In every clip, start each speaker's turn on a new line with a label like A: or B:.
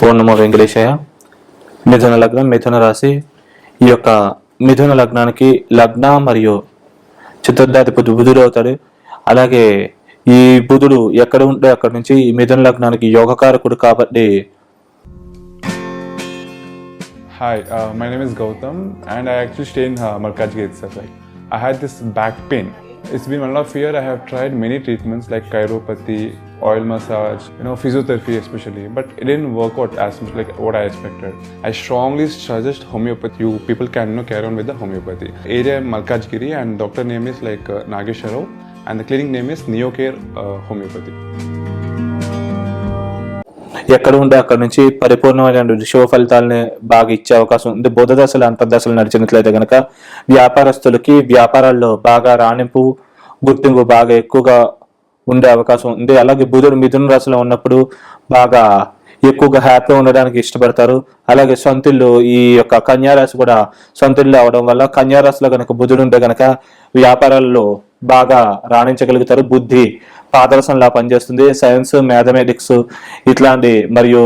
A: పూర్ణమ number Venkateshayya. మిథున లగ్నం మిథున రాశి. ఈ యొక్క మిథున లగ్నానికి లగ్న మరియు చతుర్థాధిపతి బుధుడు అవుతాడు. అలాగే ఈ బుధుడు ఎక్కడ ఉంటే అక్కడ నుంచి ఈ మిథున లగ్నానికి యోగకారకుడు కాబట్టి.
B: Hi my name is Gautam and I actually stay in Markaz gate sir I had this back pain it's been one of year I have tried many treatments like chiropathy oil massage, you know, physiotherapy especially, but it didn't work out as much like what I expected. I strongly suggest homeopathy. You people can you know, carry on with the homeopathy. Area Malkajgiri, and doctor name is like uh, Nagesharov, and the clinic name is Neocare uh, Homeopathy.
A: ఎక్కడ ఉంటే అక్కడ నుంచి పరిపూర్ణమైనటువంటి శుభ ఫలితాలని బాగా ఇచ్చే అవకాశం ఉంది బుధ దశలు అంతర్దశలు నడిచినట్లయితే కనుక వ్యాపారస్తులకి వ్యాపారాల్లో బాగా రాణింపు గుర్తింపు బాగా ఎక్కువగా ఉండే అవకాశం ఉంది. అలాగే బుధుడు మిథున రాశిలో ఉన్నప్పుడు బాగా ఎక్కువగా హ్యాపీగా ఉండడానికి ఇష్టపడతారు. అలాగే సొంతిల్లు ఈ యొక్క కన్యారాశి కూడా సొంతిల్లు అవడం వల్ల కన్యారాశిలో కనుక బుధుడు ఉంటే కనుక వ్యాపారాల్లో బాగా రాణించగలుగుతారు. బుద్ధి పాదరసంలా పనిచేస్తుంది. సైన్స్ మ్యాథమెటిక్స్ ఇట్లాంటి మరియు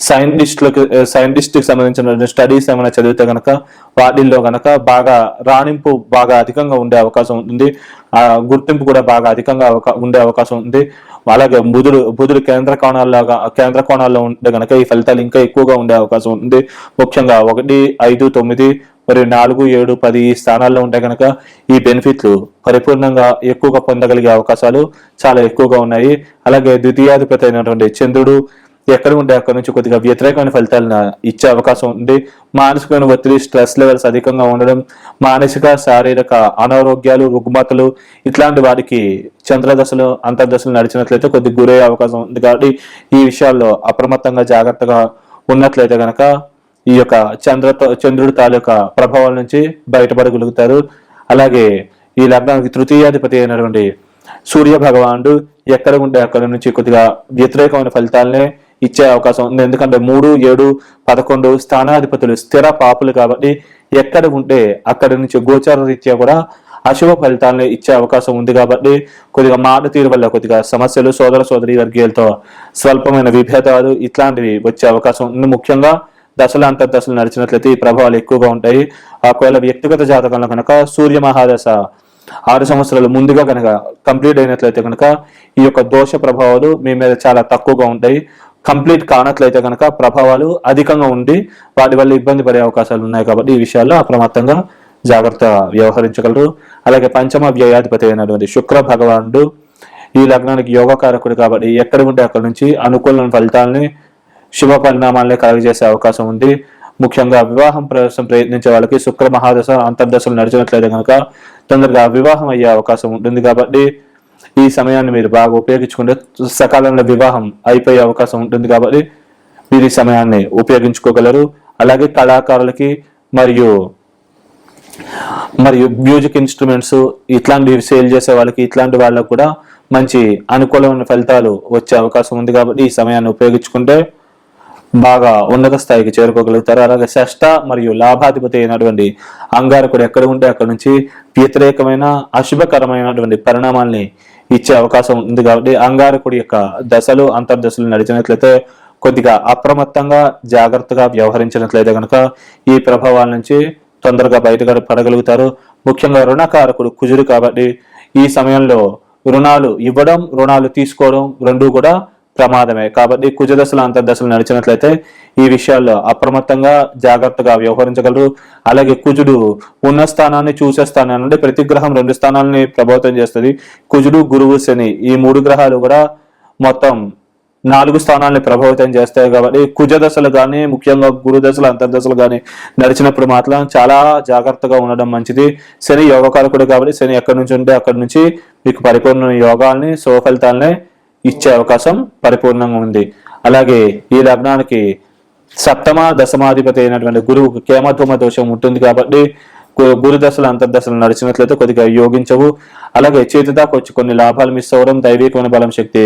A: సైంటిస్టులకు సైంటిస్ట్కి సంబంధించిన స్టడీస్ ఏమైనా చదివితే కనుక వాటిల్లో కనుక బాగా రాణింపు బాగా అధికంగా ఉండే అవకాశం ఉంటుంది. ఆ గుర్తింపు కూడా బాగా అధికంగా అవకా- ఉండే అవకాశం ఉంది. అలాగే బుధుడు బుధుడు కేంద్ర కోణాల్లాగా కేంద్ర కోణాల్లో ఉంటే కనుక ఈ ఫలితాలు ఇంకా ఎక్కువగా ఉండే అవకాశం ఉంది. ముఖ్యంగా ఒకటి ఐదు తొమ్మిది మరియు నాలుగు ఏడు పది స్థానాల్లో ఉంటే కనుక ఈ బెనిఫిట్లు పరిపూర్ణంగా ఎక్కువగా పొందగలిగే అవకాశాలు చాలా ఎక్కువగా ఉన్నాయి. అలాగే ద్వితీయాధిపతి అయినటువంటి చంద్రుడు ఎక్కడ ఉంటే అక్కడ నుంచి కొద్దిగా వ్యతిరేకమైన ఫలితాలను ఇచ్చే అవకాశం ఉంది. మానసికమైన ఒత్తిడి స్ట్రెస్ లెవెల్స్ అధికంగా ఉండడం మానసిక శారీరక అనారోగ్యాలు రుగ్మతలు ఇట్లాంటి వారికి చంద్రదశలు అంతర్దశలు నడిచినట్లయితే కొద్దిగా గురయ్యే అవకాశం ఉంది. కాబట్టి ఈ విషయాల్లో అప్రమత్తంగా జాగ్రత్తగా ఉన్నట్లయితే గనక ఈ యొక్క చంద్ర చంద్రుడి తాలూకా ప్రభావం నుంచి బయటపడగలుగుతారు. అలాగే ఈ లగ్నానికి తృతీయాధిపతి అయినటువంటి సూర్య భగవానుడు ఎక్కడ ఉంటే అక్కడ నుంచి కొద్దిగా వ్యతిరేకమైన ఫలితాలనే ఇచ్చే అవకాశం ఉంది. ఎందుకంటే మూడు ఏడు పదకొండు స్థానాధిపతులు స్థిర పాపులు కాబట్టి ఎక్కడ ఉంటే అక్కడి నుంచి గోచార రీత్యా కూడా అశుభ ఫలితాలను ఇచ్చే అవకాశం ఉంది కాబట్టి కొద్దిగా మాట తీరు వల్ల కొద్దిగా సమస్యలు సోదర సోదరి వర్గీయులతో స్వల్పమైన విభేదాలు ఇట్లాంటివి వచ్చే అవకాశం ఉంది. ముఖ్యంగా దశలు అంతర్దశలు నడిచినట్లయితే ఈ ప్రభావాలు ఎక్కువగా ఉంటాయి. ఒకవేళ వ్యక్తిగత జాతకంలో కనుక సూర్య మహాదశ ఆరు సంవత్సరాలు ముందుగా కనుక కంప్లీట్ అయినట్లయితే కనుక ఈ యొక్క దోష ప్రభావాలు మీ మీద చాలా తక్కువగా ఉంటాయి. కంప్లీట్ కానట్లయితే కనుక ప్రభావాలు అధికంగా ఉండి వాటి వల్ల ఇబ్బంది పడే అవకాశాలు ఉన్నాయి కాబట్టి ఈ విషయాల్లో అప్రమత్తంగా జాగ్రత్త వ్యవహరించగలరు. అలాగే పంచమ వ్యయాధిపతి అయినటువంటి శుక్ర భగవానుడు ఈ లగ్నానికి యోగకారకుడు కాబట్టి ఎక్కడ ఉంటే అక్కడ నుంచి అనుకూల ఫలితాలని శుభ పరిణామాలని కలిగజేసే అవకాశం ఉంది. ముఖ్యంగా వివాహం ప్రవేశం ప్రయత్నించే వాళ్ళకి శుక్ర మహాదశ అంతర్దశలు నడిచినట్లయితే కనుక తొందరగా వివాహం అయ్యే అవకాశం ఉంటుంది కాబట్టి ఈ సమయాన్ని మీరు బాగా ఉపయోగించుకుంటే సకాలంలో వివాహం అయిపోయే అవకాశం ఉంటుంది కాబట్టి మీరు ఈ సమయాన్ని ఉపయోగించుకోగలరు. అలాగే కళాకారులకి మరియు మరియు మ్యూజిక్ ఇన్స్ట్రుమెంట్స్ ఇట్లాంటివి సేల్ చేసే వాళ్ళకి ఇట్లాంటి వాళ్ళకు కూడా మంచి అనుకూలమైన ఫలితాలు వచ్చే అవకాశం ఉంది కాబట్టి ఈ సమయాన్ని ఉపయోగించుకుంటే బాగా ఉన్నత స్థాయికి చేరుకోగలుగుతారు. అలాగే షష్ట మరియు లాభాధిపతి అయినటువంటి అంగారకుడు ఎక్కడ ఉంటే అక్కడ నుంచి వ్యతిరేకమైన అశుభకరమైనటువంటి పరిణామాల్ని ఇచ్చే అవకాశం ఉంది కాబట్టి అంగారకుడి యొక్క దశలు అంతర్దశలు నడిచినట్లయితే కొద్దిగా అప్రమత్తంగా జాగ్రత్తగా వ్యవహరించినట్లయితే కనుక ఈ ప్రభావాల నుంచి తొందరగా బయటగా పడగలుగుతారు. ముఖ్యంగా రుణకారకుడు కుజుడు కాబట్టి ఈ సమయంలో రుణాలు ఇవ్వడం రుణాలు తీసుకోవడం రెండూ కూడా ప్రమాదమే. కాబట్టి కుజదశలు అంతర్దశలు నడిచినట్లయితే ఈ విషయాల్లో అప్రమత్తంగా జాగ్రత్తగా వ్యవహరించగలరు. అలాగే కుజుడు ఉన్న స్థానాన్ని చూసే స్థానాన్ని నుండి ప్రతి గ్రహం రెండు స్థానాలని ప్రభావితం చేస్తుంది. కుజుడు గురువు శని ఈ మూడు గ్రహాలు కూడా మొత్తం నాలుగు స్థానాల్ని ప్రభావితం చేస్తాయి కాబట్టి కుజ దశలు కానీ ముఖ్యంగా గురు దశలు అంతర్దశలు కానీ నడిచినప్పుడు మాత్రం చాలా జాగ్రత్తగా ఉండడం మంచిది. శని యోగకారకుడు కాబట్టి శని ఎక్కడి నుంచి ఉంటే అక్కడి నుంచి మీకు పరిపూర్ణ యోగాల్ని సుఫలితాలని ఇచ్చే అవకాశం పరిపూర్ణంగా ఉంది. అలాగే ఈ లగ్నానికి సప్తమ దశమాధిపతి అయినటువంటి గురువుకు కేమధూమ దోషం ఉంటుంది కాబట్టి గురు దశలు అంతర్దశలు నడిచినట్లయితే కొద్దిగా యోగించవు. అలాగే చేతి దాకా వచ్చి కొన్ని లాభాలు మిస్ అవ్వడం దైవికమైన బలం శక్తి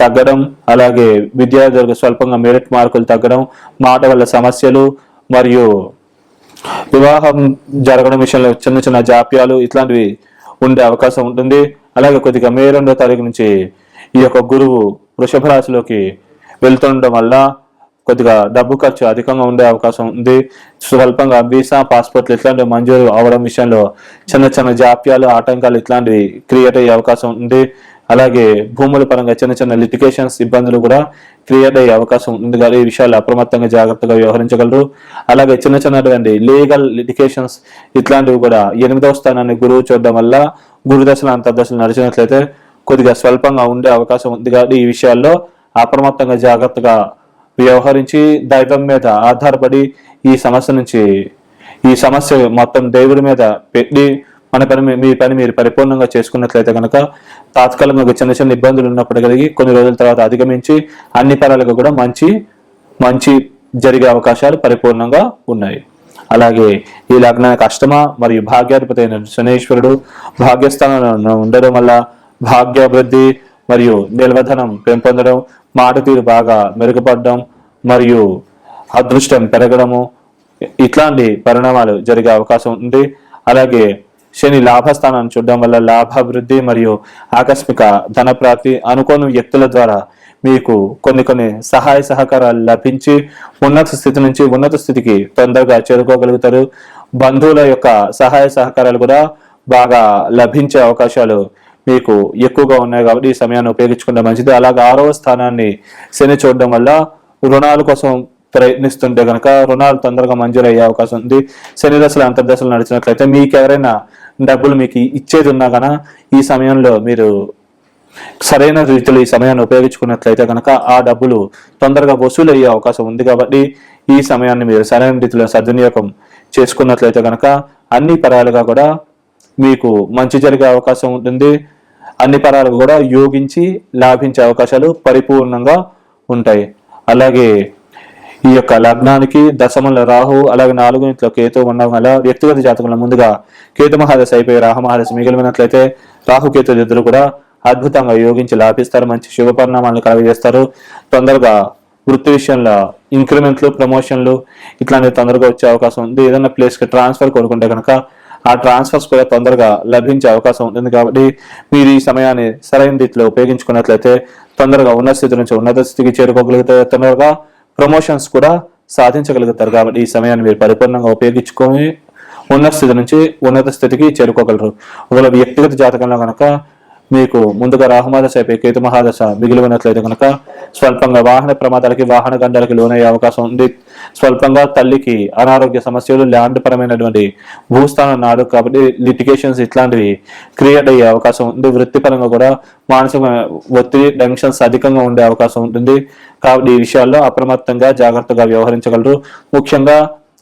A: తగ్గడం అలాగే విద్యార్థులకు స్వల్పంగా మెరిట్ మార్కులు తగ్గడం మాట వల్ల సమస్యలు మరియు వివాహం జరగడం విషయంలో చిన్న చిన్న జాప్యాలు ఇట్లాంటివి ఉండే అవకాశం ఉంటుంది. అలాగే కొద్దిగా మే రెండో తారీఖు నుంచి ఈ యొక్క గురువు వృషభ రాశిలోకి వెళ్తుండడం వల్ల కొద్దిగా డబ్బు ఖర్చు అధికంగా ఉండే అవకాశం ఉంది. స్వల్పంగా వీసా పాస్పోర్ట్లు ఇట్లాంటివి మంజూరు అవడం విషయంలో చిన్న చిన్న జాప్యాలు ఆటంకాలు ఇట్లాంటివి క్రియేట్ అయ్యే అవకాశం ఉంది. అలాగే భూముల పరంగా చిన్న చిన్న లిటికేషన్స్ ఇబ్బందులు కూడా క్రియేట్ అయ్యే అవకాశం ఉంది. కానీ ఈ విషయాలు అప్రమత్తంగా జాగ్రత్తగా వ్యవహరించగలరు. అలాగే చిన్న చిన్నటువంటి లీగల్ లిటికేషన్స్ ఇట్లాంటివి కూడా ఎనిమిదవ స్థానాన్ని గురువు చూడడం వల్ల గురు దశలు అంతర్దశలు నడిచినట్లయితే కొద్దిగా స్వల్పంగా ఉండే అవకాశం ఉంది కాబట్టి ఈ విషయాల్లో అప్రమత్తంగా జాగ్రత్తగా వ్యవహరించి దైవం మీద ఆధారపడి ఈ సమస్య నుంచి ఈ సమస్య మొత్తం దేవుడి మీద పెట్టి మన పని మీ- పని మీరు పరిపూర్ణంగా చేసుకున్నట్లయితే కనుక తాత్కాలికంగా చిన్న చిన్న ఇబ్బందులు ఉన్నప్పటికీ కొన్ని రోజుల తర్వాత అధిగమించి అన్ని పనులకు కూడా మంచి మంచి జరిగే అవకాశాలు పరిపూర్ణంగా ఉన్నాయి. అలాగే ఈ లగ్నానికి అష్టమ మరియు భాగ్యాధిపతి అయిన శనేశ్వరుడు భాగ్యస్థానంలో ఉండడం వల్ల భాగ్యాభివృద్ధి మరియు నిల్వధనం పెంపొందడం మాట తీరు బాగా మెరుగుపడడం మరియు అదృష్టం పెరగడము ఇట్లాంటి పరిణామాలు జరిగే అవకాశం ఉంది. అలాగే శని లాభస్థానాన్ని చూడడం వల్ల లాభాభివృద్ధి మరియు ఆకస్మిక ధనప్రాప్తి అనుకోని వ్యక్తుల ద్వారా మీకు కొన్ని కొన్ని సహాయ సహకారాలు లభించి ఉన్నత స్థితి నుంచి ఉన్నత స్థితికి తొందరగా చేరుకోగలుగుతారు. బంధువుల యొక్క సహాయ సహకారాలు కూడా బాగా లభించే అవకాశాలు మీకు ఎక్కువగా ఉన్నాయి కాబట్టి ఈ సమయాన్ని ఉపయోగించుకుంటే మంచిది. అలాగే ఆరవ స్థానాన్ని శని చూడడం వల్ల రుణాల కోసం ప్రయత్నిస్తుంటే కనుక రుణాలు తొందరగా మంజూరు అయ్యే అవకాశం ఉంది. శని దశలు అంతర్దశలు నడిచినట్లయితే మీకు ఎవరైనా డబ్బులు మీకు ఇచ్చేది ఉన్నా కనుక ఈ సమయంలో మీరు సరైన రీతిలో ఈ సమయాన్ని ఉపయోగించుకున్నట్లయితే కనుక ఆ డబ్బులు తొందరగా వసూలు అయ్యే అవకాశం ఉంది కాబట్టి ఈ సమయాన్ని మీరు సరైన రీతిలో సద్వినియోగం చేసుకున్నట్లయితే కనుక అన్ని పరాలుగా కూడా మీకు మంచి జరిగే అవకాశం ఉంటుంది. అన్ని పరాలకు కూడా యోగించి లాభించే అవకాశాలు పరిపూర్ణంగా ఉంటాయి. అలాగే ఈ యొక్క లగ్నానికి దశమంలో రాహు అలాగే నాలుగు ఇంట్లో కేతు ఉండడం వల్ల వ్యక్తిగత జాతకంలో ముందుగా కేతు మహాదశ అయిపోయి రాహు మహాదశ మిగిలినట్లయితే రాహు కేతు ఇద్దరు కూడా అద్భుతంగా యోగించి లాభిస్తారు. మంచి శుభ పరిణామాలను కలుగజేస్తారు. తొందరగా వృత్తి విషయంలో ఇంక్రిమెంట్లు ప్రమోషన్లు ఇట్లాంటివి తొందరగా వచ్చే అవకాశం ఉంది. ఏదైనా ప్లేస్కి ట్రాన్స్ఫర్ కోరుకుంటే కనుక ఆ ట్రాన్స్ఫర్స్ కూడా తొందరగా లభించే అవకాశం ఉంటుంది కాబట్టి మీరు ఈ సమయాన్ని సరైన రీతిలో ఉపయోగించుకున్నట్లయితే తొందరగా ఉన్నత స్థితి నుంచి ఉన్నత స్థితికి చేరుకోగలుగుతారు తొందరగా ప్రమోషన్స్ కూడా సాధించగలుగుతారు కాబట్టి ఈ సమయాన్ని మీరు పరిపూర్ణంగా ఉపయోగించుకొని ఉన్నత స్థితి నుంచి ఉన్నత స్థితికి చేరుకోగలరు. ఒకవేళ వ్యక్తిగత జాతకంలో కనుక మీకు ముందుగా రాహుమాదశ అయిపోయి కేతు మహాదశ మిగిలి ఉన్నట్లయితే కనుక స్వల్పంగా వాహన ప్రమాదాలకి వాహన గండాలకి లోనయ్యే అవకాశం ఉంది. స్వల్పంగా తల్లికి అనారోగ్య సమస్యలు ల్యాండ్ పరమైనటువంటి భూస్థానం నాడు కాబట్టి లిటిగేషన్స్ ఇట్లాంటివి క్రియేట్ అయ్యే అవకాశం ఉంది. వృత్తిపరంగా కూడా మానసిక ఒత్తిడి టెన్షన్స్ అధికంగా ఉండే అవకాశం ఉంటుంది. కాబట్టి ఈ విషయాల్లో అప్రమత్తంగా జాగ్రత్తగా వ్యవహరించగలరు. ముఖ్యంగా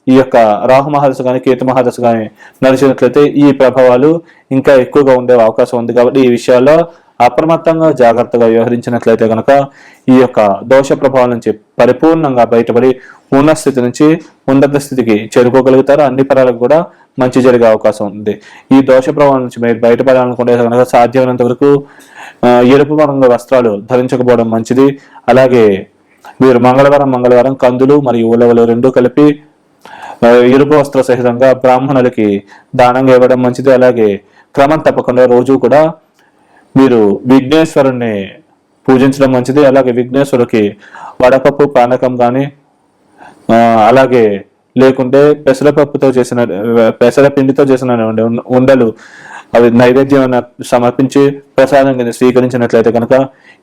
A: ఈ యొక్క రాహు మహాదశ కానీ కేతు మహాదశ కానీ నడిచినట్లయితే ఈ ప్రభావాలు ఇంకా ఎక్కువగా ఉండే అవకాశం ఉంది కాబట్టి ఈ విషయాల్లో అప్రమత్తంగా జాగ్రత్తగా వ్యవహరించినట్లయితే కనుక ఈ యొక్క దోష ప్రభావం నుంచి పరిపూర్ణంగా బయటపడి ఉన్న స్థితి నుంచి ఉన్నత స్థితికి చేరుకోగలుగుతారు. అన్ని పరాలకు కూడా మంచి జరిగే అవకాశం ఉంది. ఈ దోష ప్రభావం నుంచి మీరు బయటపడాలనుకుంటే కనుక సాధ్యమైనంత వరకు ఎరుపు రంగు వస్త్రాలు ధరించకపోవడం మంచిది. అలాగే మీరు మంగళవారం మంగళవారం కందులు మరియు ఉలవలు రెండు కలిపి ఎరుపు వస్త్ర సహితంగా బ్రాహ్మణులకి దానంగా ఇవ్వడం మంచిది. అలాగే క్రమం తప్పకుండా రోజు కూడా మీరు విఘ్నేశ్వరుణ్ణి పూజించడం మంచిది. అలాగే విఘ్నేశ్వరుడికి వడపప్పు పానకం కానీ అలాగే లేకుంటే పెసరపప్పుతో చేసిన పెసర పిండితో చేసిన ఉండలు అవి నైవేద్యం సమర్పించి ప్రసాదం కింద స్వీకరించినట్లయితే కనుక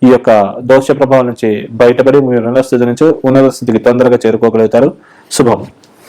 A: ఈ యొక్క దోష ప్రభావం నుంచి బయటపడి మీరు ఉన్నత స్థితి నుంచి ఉన్నత స్థితికి తొందరగా చేరుకోగలుగుతారు. శుభం.